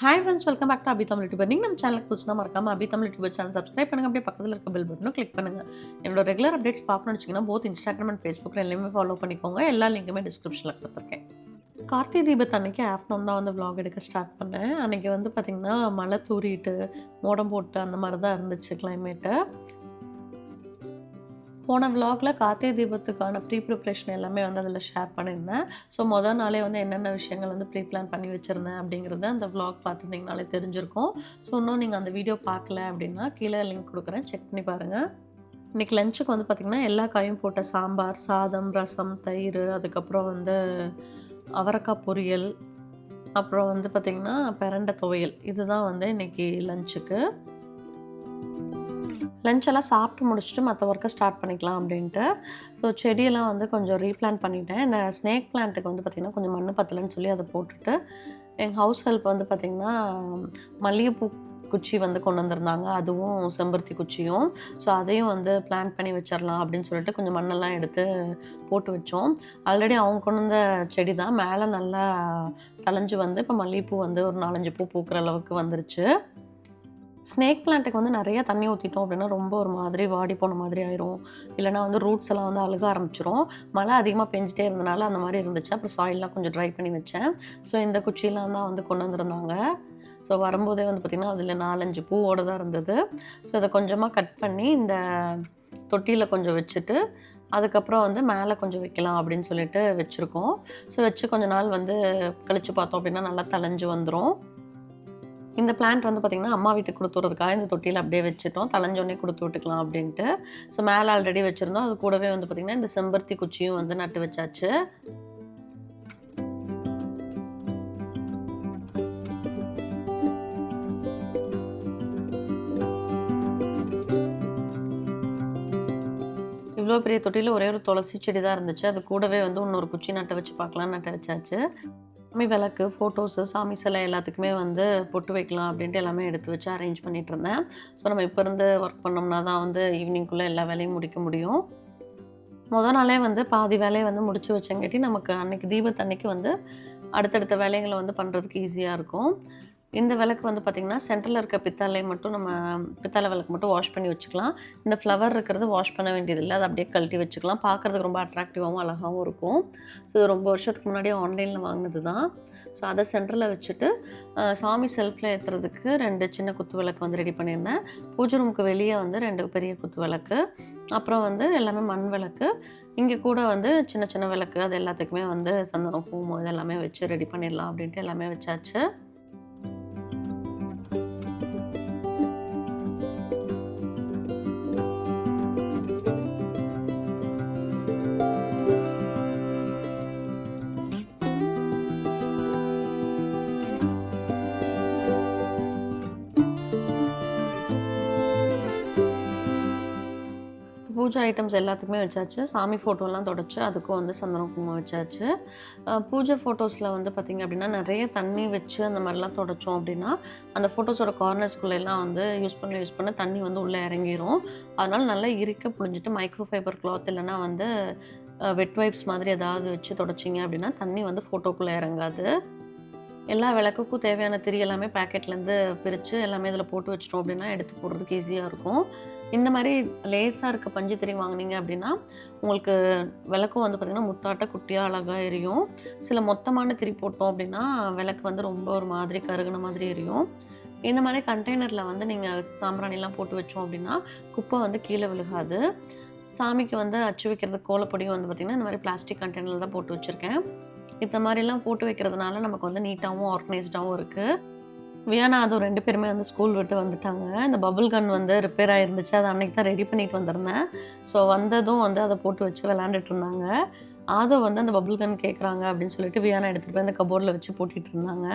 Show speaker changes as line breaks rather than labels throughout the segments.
Hi friends welcome back to Abi Tamil YouTuber நீங்கள் நம்ம சேனலுக்கு புதுசுனா மறக்காம Abi Tamil YouTuber channel subscribe பண்ணுங்க. அப்படியே பக்கத்தில் இருக்க பெல் பட்டனும் கிளிக் பண்ணுங்கள் என்னோட ரெகுலர் அப்டேட்ஸ் பார்க்கணும்னு வச்சிங்கன்னா போத் இன்ஸ்டாகிராம் அண்ட் ஃபேஸ்புக்கில் எல்லாமே ஃபாலோ பண்ணிக்கோங்க. எல்லா லிங்க்குமே டிஸ்கிரிப்ஷனில் கொடுத்துருக்கேன். கார்த்திகை தீபத் அன்னைக்கு ஆஃப்டர்நூன் தான் வந்து vlog எடுக்க ஸ்டார்ட் பண்ணேன். அன்றைக்கி வந்து பார்த்திங்கன்னா மழை தூரிட்டு மோடம் போட்டு அந்த மாதிரி தான் இருந்துச்சு கிளைமேட்டு போன விலாகில் கார்த்திகை தீபத்துக்கான ப்ரீ ப்ரிப்ரேஷன் எல்லாமே வந்து அதில் ஷேர் பண்ணியிருந்தேன். ஸோ மொதல் நாளே வந்து என்னென்ன விஷயங்கள் வந்து ப்ரீ பிளான் பண்ணி வச்சுருந்தேன் அப்படிங்கிறத அந்த விலாக் பார்த்துருந்தீங்கனாலே தெரிஞ்சிருக்கும். ஸோ இன்னும் நீங்கள் அந்த வீடியோ பார்க்கல அப்படின்னா கீழே லிங்க் கொடுக்குறேன். செக் பண்ணி பாருங்கள் இன்றைக்கி லஞ்சுக்கு வந்து பார்த்திங்கன்னா எல்லா காயும் போட்ட சாம்பார் சாதம் ரசம் தயிர் அதுக்கப்புறம் வந்து அவரைக்காய் பொரியல் அப்புறம் வந்து பார்த்திங்கன்னா பிரண்டை துவையல். இதுதான் வந்து இன்றைக்கி லஞ்சுக்கு லஞ்செல்லாம் சாப்பிட்டு முடிச்சுட்டு மற்ற ஒர்க்கை ஸ்டார்ட் பண்ணிக்கலாம் அப்படின்ட்டு. ஸோ செடியெல்லாம் வந்து கொஞ்சம் ரீப்ளான் பண்ணிட்டேன். இந்த ஸ்னேக் பிளான்ட்டுக்கு வந்து பார்த்திங்கன்னா கொஞ்சம் மண் பத்தலைன்னு சொல்லி அதை போட்டுட்டு எங்கள் ஹவுஸ் ஹெல்ப் வந்து பார்த்திங்கன்னா மல்லிகைப்பூ குச்சி வந்து கொண்டு வந்திருந்தாங்க. அதுவும் செம்பருத்தி குச்சியும். ஸோ அதையும் வந்து பிளான் பண்ணி வச்சிடலாம் அப்படின்னு சொல்லிட்டு கொஞ்சம் மண்ணெல்லாம் எடுத்து போட்டு வச்சோம். ஆல்ரெடி அவங்க கொண்டு வந்த செடி தான் மேலே நல்லா தளைஞ்சு வந்து இப்போ மல்லிகைப்பூ வந்து ஒரு நாலஞ்சு பூ பூக்கிற அளவுக்கு வந்துருச்சு. ஸ்னேக் பிளான்ட்டுக்கு வந்து நிறைய தண்ணி ஊற்றிட்டோம் அப்படின்னா ரொம்ப ஒரு மாதிரி வாடி போன மாதிரி ஆயிரும். இல்லைனா வந்து ரூட்ஸ் எல்லாம் வந்து அழுக ஆரம்பிச்சிரும். மழை அதிகமாக பெஞ்சிட்டே இருந்தனால அந்த மாதிரி இருந்துச்சு. அப்புறம் சாயிலெலாம் கொஞ்சம் ட்ரை பண்ணி வச்சேன். ஸோ இந்த குச்சியெலாம் தான் வந்து கொண்டு வந்திருந்தாங்க. ஸோ வரும்போதே வந்து பார்த்திங்கன்னா அதில் நாலஞ்சு பூவோடு தான் இருந்தது. ஸோ இதை கொஞ்சமாக கட் பண்ணி இந்த தொட்டியில் கொஞ்சம் வச்சுட்டு அதுக்கப்புறம் வந்து மேலே கொஞ்சம் வைக்கலாம் அப்படின்னு சொல்லிட்டு வச்சுருக்கோம். ஸோ வச்சு கொஞ்ச நாள் வந்து கழித்து பார்த்தோம் அப்படின்னா நல்லா தளைஞ்சு வந்துடும் இந்த பிளான்ட் வந்து பார்த்திங்கன்னா அம்மா வீட்டுக்கு கொடுத்து விட்றதுக்காக இந்த தொட்டியில் அப்படியே வச்சுட்டோம். தலைஞ்சோடனே கொடுத்து விட்டுக்கலாம் அப்படின்ட்டு. ஸோ மேலே ஆல்ரெடி வச்சுருந்தோம். அது கூடவே வந்து பார்த்திங்கன்னா இந்த செம்பருத்தி குச்சியும் வந்து நட்டு வச்சாச்சு. இவ்வளோ பெரிய தொட்டியில் ஒரே ஒரு துளசி செடி தான் இருந்துச்சு. அது கூடவே வந்து இன்னொரு குச்சி நட்டை வச்சு பார்க்கலாம் நட்டை வச்சாச்சு. சாமி விளக்கு ஃபோட்டோஸு சாமி சிலை எல்லாத்துக்குமே வந்து பொட்டு வைக்கலாம் அப்படின்ட்டு எல்லாமே எடுத்து வச்சு அரேஞ்ச் பண்ணிகிட்டு இருந்தேன். ஸோ நம்ம இப்போ இருந்து ஒர்க் பண்ணோம்னா தான் வந்து ஈவினிங்குள்ளே எல்லா வேலையும் முடிக்க முடியும். மொதல் நாளே வந்து பாதி வேலையை வந்து முடிச்சு வச்சங்காட்டி நமக்கு அன்னைக்கு தீபத்தன்னைக்கு வந்து அடுத்தடுத்த வேலைகளை வந்து பண்ணுறதுக்கு ஈஸியாக இருக்கும். இந்த விளக்கு வந்து பார்த்திங்கன்னா சென்டரில் இருக்க பித்தளை மட்டும் நம்ம பித்தளை விளக்கு மட்டும் வாஷ் பண்ணி வச்சுக்கலாம். இந்த ஃப்ளவர் இருக்கிறது வாஷ் பண்ண வேண்டியதில்லை. அதை அப்படியே கழட்டி வச்சுக்கலாம். பார்க்குறதுக்கு ரொம்ப அட்ராக்டிவாகவும் அழகாகவும் இருக்கும். ஸோ இது ரொம்ப வருஷத்துக்கு முன்னாடியே ஆன்லைனில் வாங்கினது தான் ஸோ அதை சென்டரில் வச்சுட்டு சாமி செல்ஃபில் ஏற்றுறதுக்கு ரெண்டு சின்ன குத்து விளக்கு வந்து ரெடி பண்ணியிருந்தேன். பூஜை ரூமுக்கு வெளியே வந்து ரெண்டு பெரிய குத்து விளக்கு. அப்புறம் வந்து எல்லாமே மண் விளக்கு. இங்கே கூட வந்து சின்ன சின்ன விளக்கு அது எல்லாத்துக்குமே வந்து சந்தனம் பூமோ இது எல்லாமே வச்சு ரெடி பண்ணிடலாம் அப்படின்ட்டு எல்லாமே வச்சாச்சு. பூஜை ஐட்டம்ஸ் எல்லாத்துக்குமே வச்சாச்சு. சாமி ஃபோட்டோலாம் தொடச்சி அதுக்கும் வந்து சந்தனம் குங்குமம் வச்சாச்சு. பூஜை ஃபோட்டோஸில் வந்து பார்த்திங்க அப்படின்னா நிறைய தண்ணி வச்சு அந்த மாதிரிலாம் தொடச்சோம் அப்படின்னா அந்த ஃபோட்டோஸோட கார்னர்ஸ்குள்ளெல்லாம் வந்து யூஸ் பண்ண யூஸ் பண்ண தண்ணி வந்து உள்ளே இறங்கிரும். அதனால் நல்லா இறுக்க புழிஞ்சிட்டு மைக்ரோ ஃபைபர் கிளாத் இல்லைனா வந்து வெட் வைப்ஸ் மாதிரி ஏதாவது வச்சு தொடச்சிங்க அப்படின்னா தண்ணி வந்து ஃபோட்டோக்குள்ளே இறங்காது. எல்லா விளக்குக்கும் தேவையான திரி எல்லாமே பேக்கெட்லேருந்து பிரித்து எல்லாமே இதில் போட்டு வச்சிட்டோம் அப்படின்னா எடுத்து போடுறதுக்கு ஈஸியாக இருக்கும். இந்த மாதிரி லேசாக இருக்க பஞ்சு திரி வாங்குனீங்க அப்படின்னா உங்களுக்கு விளக்கும் வந்து பார்த்திங்கன்னா முத்தாட்ட குட்டியாக அழகாக எரியும். சில மொத்தமான திரி போட்டோம் அப்படின்னா விளக்கு வந்து ரொம்ப ஒரு மாதிரி கருகுன மாதிரி எரியும். இந்த மாதிரி கண்டெய்னரில் வந்து நீங்கள் சாம்பிராணிலாம் போட்டு வச்சோம் அப்படின்னா குப்பை வந்து கீழே விழுகாது. சாமிக்கு வந்து அச்சு வைக்கிறது கோலப்பொடியும் வந்து பார்த்திங்கன்னா இந்த மாதிரி பிளாஸ்டிக் கண்டெய்னரில் தான் போட்டு வச்சுருக்கேன். இந்த மாதிரிலாம் போட்டு வைக்கிறதுனால நமக்கு வந்து நீட்டாகவும் ஆர்கனைஸ்டாகவும் இருக்குது வியானா அதுவும் ரெண்டு பேருமே வந்து ஸ்கூல் விட்டு வந்துட்டாங்க. இந்த பபுள் கன் வந்து ரிப்பேர் ஆகிருந்துச்சு அதை அன்னைக்கு தான் ரெடி பண்ணிட்டு வந்திருந்தேன். ஸோ வந்ததும் வந்து அதை போட்டு வச்சு விளாண்டுட்டு இருந்தாங்க. ஆதோ வந்து அந்த பபுள் கன் கேட்குறாங்க அப்படின்னு சொல்லிட்டு வியானா எடுத்துகிட்டு போய் அந்த கபோர்டில் வச்சு போட்டிகிட்டு இருந்தாங்க.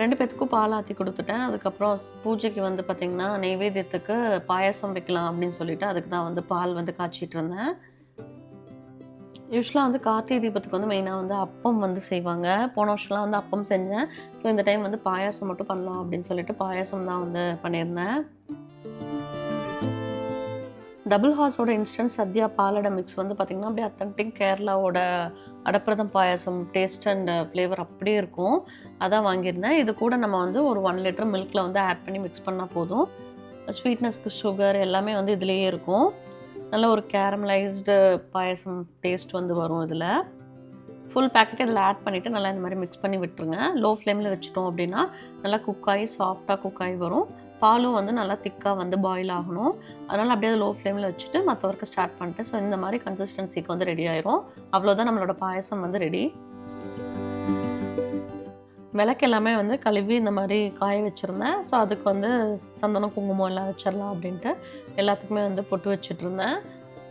ரெண்டு பேத்துக்கும் பால் ஆற்றி கொடுத்துட்டேன். அதுக்கப்புறம் பூஜைக்கு வந்து பார்த்திங்கன்னா நெய்வேத்தியத்துக்கு பாயாசம் வைக்கலாம் அப்படின்னு சொல்லிட்டு அதுக்கு தான் வந்து பால் வந்து காய்ச்சிட்டு இருந்தேன். யூஸ்வலாக வந்து கார்த்திகை தீபத்துக்கு வந்து மெயினாக வந்து அப்பம் வந்து செய்வாங்க. போன வருஷம்லாம் வந்து அப்பம் செஞ்சேன். ஸோ இந்த டைம் வந்து பாயாசம் மட்டும் பண்ணலாம் அப்படின்னு சொல்லிட்டு பாயாசம் தான் வந்து பண்ணியிருந்தேன். டபுள் ஹார்ஸோட இன்ஸ்டன்ட் சத்யா பாலடை மிக்ஸ் வந்து பார்த்திங்கன்னா அப்படியே authentic கேரளாவோட adapradhaman payasam taste and flavour அப்படியே இருக்கும். அதான் வாங்கியிருந்தேன். இது கூட நம்ம வந்து ஒரு ஒன் லிட்டர் மில்கில் வந்து ஆட் பண்ணி மிக்ஸ் பண்ணால் போதும். ஸ்வீட்னஸ்க்கு சுகர் எல்லாமே வந்து இதுலேயே இருக்கும். நல்ல ஒரு கேரமலைஸ்டு பாயாசம் டேஸ்ட் வந்து வரும் இதில். ஃபுல் பேக்கெட் இதில் ஆட் பண்ணிவிட்டு நல்லா இந்த மாதிரி மிக்ஸ் பண்ணி விட்டுருங்க. லோ ஃப்ளேமில் வச்சுட்டோம் அப்படின்னா நல்லா குக் ஆகி சாஃப்டாக குக் ஆகி வரும். பாலும் வந்து நல்லா திக்காக வந்து பாயில் ஆகணும். அதனால் அப்படியே அதை லோ ஃப்ளேமில் வச்சுட்டு மற்ற ஒர்க்கை ஸ்டார்ட் பண்ணிட்டு ஸோ இந்த மாதிரி கன்சிஸ்டன்சிக்கு வந்து ரெடி ஆயிரும். அவ்வளோதான் நம்மளோட பாயசம் வந்து ரெடி விளக்கு எல்லாமே வந்து கழுவி இந்த மாதிரி காய வச்சுருந்தேன். ஸோ அதுக்கு வந்து சந்தனம் குங்குமம் எல்லாம் வச்சிடலாம் அப்படின்ட்டு எல்லாத்துக்குமே வந்து பொட்டு வச்சிட்ருந்தேன்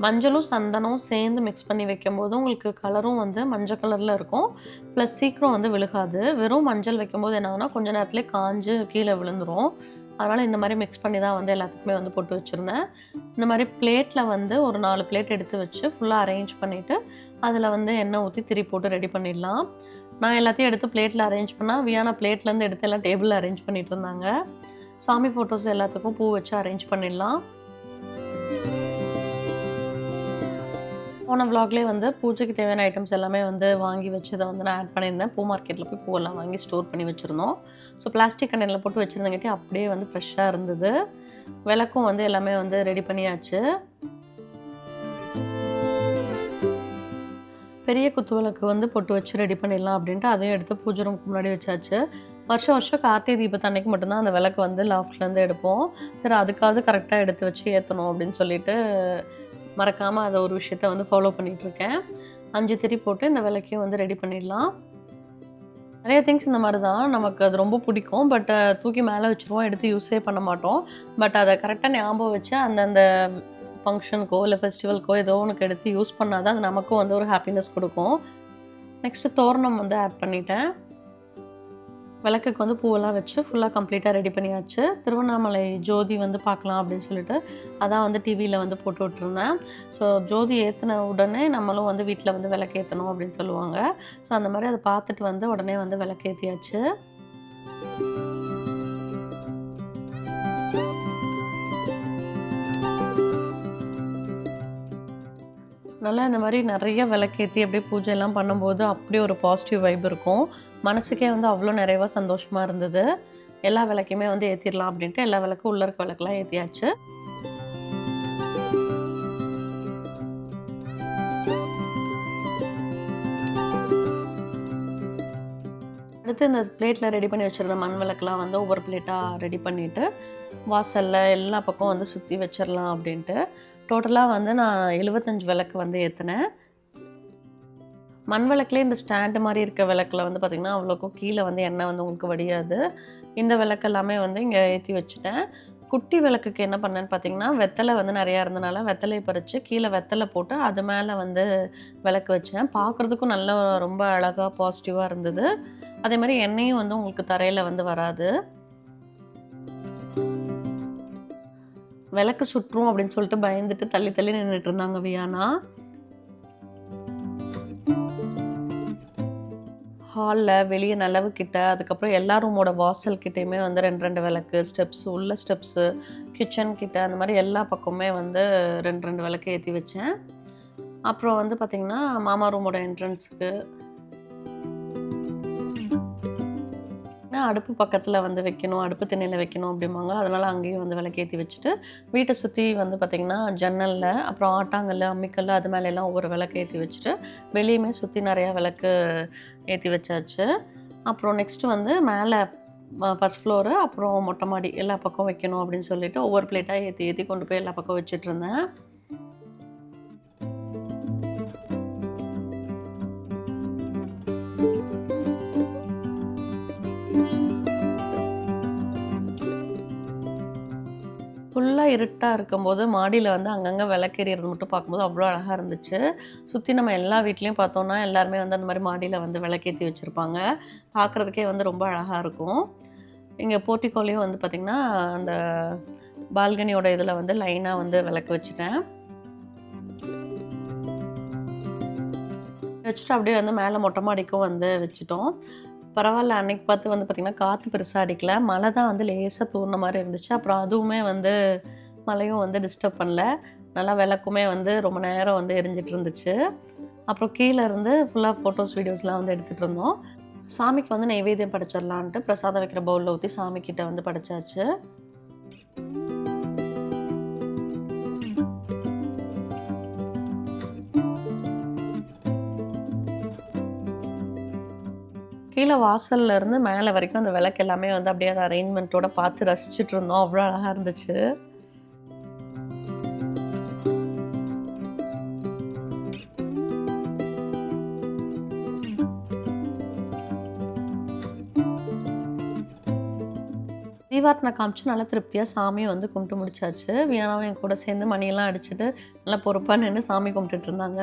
மஞ்சளும் சந்தனம் சேர்ந்து மிக்ஸ் பண்ணி வைக்கும்போது உங்களுக்கு கலரும் வந்து மஞ்சள் கலரில் இருக்கும். ப்ளஸ் சீக்கிரம் வந்து விழுகாது. வெறும் மஞ்சள் வைக்கும்போது என்ன கொஞ்சம் கொஞ்ச நேரத்துலேயே காஞ்சு கீழே விழுந்துடும் அதனால் இந்த மாதிரி மிக்ஸ் பண்ணி தான் வந்து எல்லாத்துக்குமே வந்து போட்டு வச்சுருந்தேன். இந்த மாதிரி பிளேட்டில் வந்து ஒரு நாலு பிளேட் எடுத்து வச்சு ஃபுல்லாக அரேஞ்ச் பண்ணிவிட்டு அதில் வந்து எண்ணெய் ஊற்றி திரி போட்டு ரெடி பண்ணிடலாம். நான் எல்லாத்தையும் எடுத்து பிளேட்டில் அரேஞ்ச் பண்ணால் வியானா பிளேட்லேருந்து எடுத்து எல்லாம் டேபிளில் அரேஞ்ச் பண்ணிட்டு இருந்தாங்க. சாமி ஃபோட்டோஸ் எல்லாத்துக்கும் பூ வச்சு அரேஞ்ச் பண்ணிடலாம். போன vlogலேயே வந்து பூஜைக்கு தேவையான ஐட்டம்ஸ் எல்லாமே வந்து வாங்கி வச்சதை வந்து நான் ஆட் பண்ணியிருந்தேன். பூ மார்க்கெட்டில் போய் பூவெல்லாம் வாங்கி ஸ்டோர் பண்ணி வச்சுருந்தோம். ஸோ பிளாஸ்டிக் கண்டெய்னரில் போட்டு வச்சுருந்தங்காட்டி அப்படியே வந்து ஃப்ரெஷ்ஷாக இருந்தது. விளக்கும் வந்து எல்லாமே வந்து ரெடி பண்ணியாச்சு. பெரிய குத்து விளக்கு வந்து பொட்டு வச்சு ரெடி பண்ணிடலாம் அப்படின்ட்டு அதையும் எடுத்து பூஜை ரூமுக்கு முன்னாடி வச்சாச்சு. வருஷம் வருஷம் கார்த்திகை தீபத்தன்னைக்கு மட்டும்தான் அந்த விளக்கு வந்து லாஃப்ட்லேருந்து எடுப்போம். சரி அதுக்காவது கரெக்டாக எடுத்து வச்சு ஏற்றணும் அப்படின்னு சொல்லிட்டு மறக்காமல் அதை ஒரு விஷயத்த வந்து ஃபாலோ பண்ணிகிட்ருக்கேன் அஞ்சு திரி போட்டு இந்த விளக்கையும் வந்து ரெடி பண்ணிடலாம். நிறைய திங்ஸ் இந்த மாதிரி தான். நமக்கு அது ரொம்ப பிடிக்கும். பட் தூக்கி மேலே வச்சுருவோம். எடுத்து யூஸே பண்ண மாட்டோம். பட் அதை கரெக்டாக ஞாபகம் வச்சு அந்தந்த ஃபங்க்ஷனுக்கோ இல்லை ஃபெஸ்டிவல்க்கோ ஏதோ ஒன்றுக்கு எடுத்து யூஸ் பண்ணால் தான் அது நமக்கும் வந்து ஒரு ஹாப்பினஸ் கொடுக்கும். நெக்ஸ்ட்டு தோரணம் வந்து ஆட் பண்ணிட்டேன். விளக்குக்கு வந்து பூவெல்லாம் வச்சு ஃபுல்லாக கம்ப்ளீட்டாக ரெடி பண்ணியாச்சு. திருவண்ணாமலை ஜோதி வந்து பார்க்கலாம் அப்படின்னு சொல்லிட்டு அதான் வந்து டிவியில் வந்து போட்டு விட்டுருந்தேன். ஸோ ஜோதி ஏற்றின உடனே நம்மளும் வந்து வீட்டில் வந்து விளக்கு ஏற்றணும் அப்படின்னு சொல்லுவாங்க. ஸோ அந்த மாதிரி அதை பார்த்துட்டு வந்து உடனே வந்து விளக்கு ஏற்றியாச்சு நல்லா இந்த மாதிரி நிறைய விளக்கேற்றி அப்படியே பூஜையெல்லாம் பண்ணும்போது அப்படியே ஒரு பாசிட்டிவ் வைப் இருக்கும். மனசுக்கே வந்து அவ்வளோ நிறைவாக சந்தோஷமாக இருந்தது. எல்லா விளக்கையுமே வந்து ஏற்றிடலாம் அப்படின்ட்டு எல்லா விளக்கும் உள்ள இருக்க விளக்கெல்லாம் ஏற்றியாச்சு அடுத்து இந்த பிளேட்டில் ரெடி பண்ணி வச்சுருந்த மண் விளக்கெலாம் வந்து ஒவ்வொரு பிளேட்டாக ரெடி பண்ணிவிட்டு வாசலில் எல்லா பக்கம் வந்து சுற்றி வச்சிடலாம் அப்படின்ட்டு. டோட்டலாக வந்து நான் எழுபத்தஞ்சு விளக்கு வந்து ஏற்றினேன் மண் விளக்குலேயே இந்த ஸ்டாண்டு மாதிரி இருக்க விளக்கில் வந்து பார்த்திங்கன்னா அவ்வளோக்கும் கீழே வந்து எண்ணெய் வந்து உங்களுக்கு வடியாது. இந்த விளக்கு எல்லாமே வந்து இங்கே ஏற்றி வச்சுட்டேன். குட்டி விளக்குக்கு என்ன பண்ணேன்னு பார்த்தீங்கன்னா வெத்தலை வந்து நிறையா இருந்தனால வெத்தலையை பறித்து கீழே வெத்தலை போட்டு அது மேலே வந்து விளக்கு வச்சேன். பார்க்குறதுக்கும் நல்ல ரொம்ப அழகாக பாசிட்டிவாக இருந்தது. அதே மாதிரி எண்ணெயும் வந்து உங்களுக்கு தரையில் வந்து வராது. விளக்கு சுற்றும் அப்படின்னு சொல்லிட்டு பயந்துட்டு தள்ளி தள்ளி நின்றுட்டு இருந்தாங்க வியானா. ஹாலில் வெளியே நிலவு கிட்ட அதுக்கப்புறம் எல்லா ரூமோட வாசல் கிட்டேயுமே வந்து ரெண்டு ரெண்டு விளக்கு ஸ்டெப்ஸ் உள்ள ஸ்டெப்ஸு கிச்சன் கிட்ட அந்த மாதிரி எல்லா பக்கமுமே வந்து ரெண்டு ரெண்டு விளக்கு ஏற்றி வச்சேன். அப்புறம் வந்து பார்த்திங்கன்னா மாமா ரூமோட என்ட்ரன்ஸுக்கு அடுப்பு பக்கத்தில் வந்து வைக்கணும் அடுப்பு திண்ணையில் வைக்கணும் அப்படிம்பாங்க. அதனால் அங்கேயும் வந்து விளக்கேற்றி வச்சுட்டு வீட்டை சுற்றி வந்து பார்த்திங்கன்னா ஜன்னலில் அப்புறம் ஆட்டாங்கல் அம்மிக்கல் அது மேலே எல்லாம் ஒவ்வொரு விளக்கு ஏற்றி வச்சுட்டு வெளியுமே சுற்றி நிறையா விளக்கு ஏற்றி வச்சாச்சு. அப்புறம் நெக்ஸ்ட்டு வந்து மேலே ஃபஸ்ட் ஃப்ளோரு அப்புறம் மொட்டை மாடி எல்லா பக்கம் வைக்கணும் அப்படின்னு சொல்லிட்டு ஒவ்வொரு பிளேட்டாக ஏற்றி ஏற்றி கொண்டு போய் எல்லா பக்கம் வச்சுட்டு ஃபுல்லாக இருட்டாக இருக்கும்போது மாடியில் வந்து அங்கங்கே விளக்கெறியறது மட்டும் பார்க்கும்போது அவ்வளோ அழகாக இருந்துச்சு. சுற்றி நம்ம எல்லா வீட்லேயும் பார்த்தோன்னா எல்லாருமே வந்து அந்த மாதிரி மாடியில் வந்து விளக்கேற்றி வச்சுருப்பாங்க. பார்க்குறதுக்கே வந்து ரொம்ப அழகாக இருக்கும். இங்கே போர்ட்டிக்கோலையும் வந்து பார்த்திங்கன்னா அந்த பால்கனியோட இதில் வந்து லைனாக வந்து விளக்கு வச்சுட்டேன். வச்சுட்டு அப்படியே வந்து மேலே மொட்டை மாடிக்கும் வந்து வச்சுட்டோம். பரவாயில்ல அன்னைக்கு பார்த்து வந்து பார்த்திங்கன்னா காற்று பெருசாக அடிக்கல. மழை தான் வந்து லேசாக தூர்ன மாதிரி இருந்துச்சு. அப்புறம் அதுவுமே வந்து மழையும் வந்து டிஸ்டர்ப் பண்ணல. நல்லா விளக்குமே வந்து ரொம்ப நேரம் வந்து எரிஞ்சிட்டு இருந்துச்சு. அப்புறம் கீழே இருந்து ஃபுல்லாக ஃபோட்டோஸ் வீடியோஸ்லாம் வந்து எடுத்துகிட்டு இருந்தோம். சாமிக்கு வந்து நெய்வேத்தியம் படைச்சிடலான்ட்டு பிரசாதம் வைக்கிற பவுலில் ஊற்றி சாமிக்கிட்ட வந்து படைச்சாச்சு. கீழே வாசல்ல இருந்து மேலே வரைக்கும் அந்த விளக்கு எல்லாமே வந்து அப்படியே அந்த அரேஞ்ச்மெண்ட்டோட பார்த்து ரசிச்சுட்டு இருந்தோம். அவ்வளோ அழகாக இருந்துச்சு. தீபாரத்தனை காமிச்சு நல்லா திருப்தியாக சாமியை வந்து கும்பிட்டு முடிச்சாச்சு. வீணாவும் என் கூட சேர்ந்து மணியெல்லாம் அடிச்சுட்டு நல்லா பொறுப்பாக நின்று சாமி கும்பிட்டுட்டு இருந்தாங்க.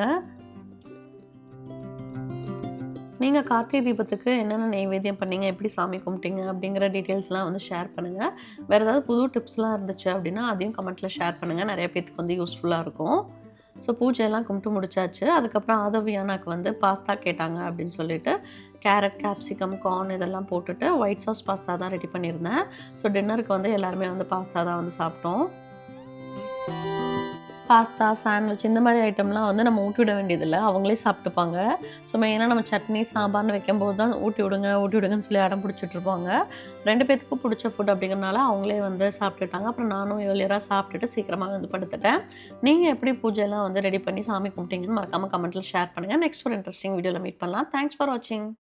நீங்கள் கார்த்திகை தீபத்துக்கு என்னென்ன நைவேத்தியம் பண்ணீங்க? எப்படி சாமி கும்பிட்டீங்க? அப்படிங்கிற டீட்டெயில்ஸ்லாம் வந்து ஷேர் பண்ணுங்கள் வேறு ஏதாவது புது டிப்ஸ்லாம் இருந்துச்சு அப்படின்னா அதையும் கமெண்ட்டில் ஷேர் பண்ணுங்கள் நிறைய பேத்துக்கு வந்து யூஸ்ஃபுல்லாக இருக்கும். ஸோ பூஜையெல்லாம் கும்பிட்டு முடிச்சாச்சு. அதுக்கப்புறம் ஆதவியானாக்கு வந்து பாஸ்தா கேட்டாங்க அப்படின்னு சொல்லிட்டு கேரட் கேப்சிகம் கார்ன் இதெல்லாம் போட்டுட்டு ஒயிட் சாஸ் பாஸ்தா தான் ரெடி பண்ணியிருந்தேன். ஸோ டின்னருக்கு வந்து எல்லாருமே வந்து பாஸ்தா தான் வந்து சாப்பிட்டோம். பாஸ்தா சாண்ட்விச் இந்த மாதிரி ஐட்டம்லாம் வந்து நம்ம ஊட்டி விட வேண்டியதில்லை. அவங்களே சாப்பிட்டுப்பாங்க. ஸோ மெயினாக நம்ம சட்னி சாம்பார்னு வைக்கும்போது தான் ஊட்டி விடுங்க ஊட்டி விடுங்கன்னு சொல்லி அடம் பிடிச்சிட்டு இருப்பாங்க. ரெண்டு பேத்துக்கும் பிடிச்ச ஃபுட் அப்படிங்கிறனால அவங்களே வந்து சாப்பிட்டுட்டாங்க. அப்புறம் நானும் ஏர்லியராக சாப்பிட்டுட்டு சீக்கிரமாக வந்து படுத்துட்டேன். நீங்கள் எப்படி பூஜைலாம் வந்து ரெடி பண்ணி சாமி கும்பிட்டீங்கன்னு மறக்காமல் கமெண்ட்டில் ஷேர் பண்ணுங்கள் நெக்ஸ்ட் ஒரு இன்ட்ரெஸ்டிங் வீடியோவில் மீட் பண்ணலாம். தேங்க்ஸ் ஃபார் வாட்சிங்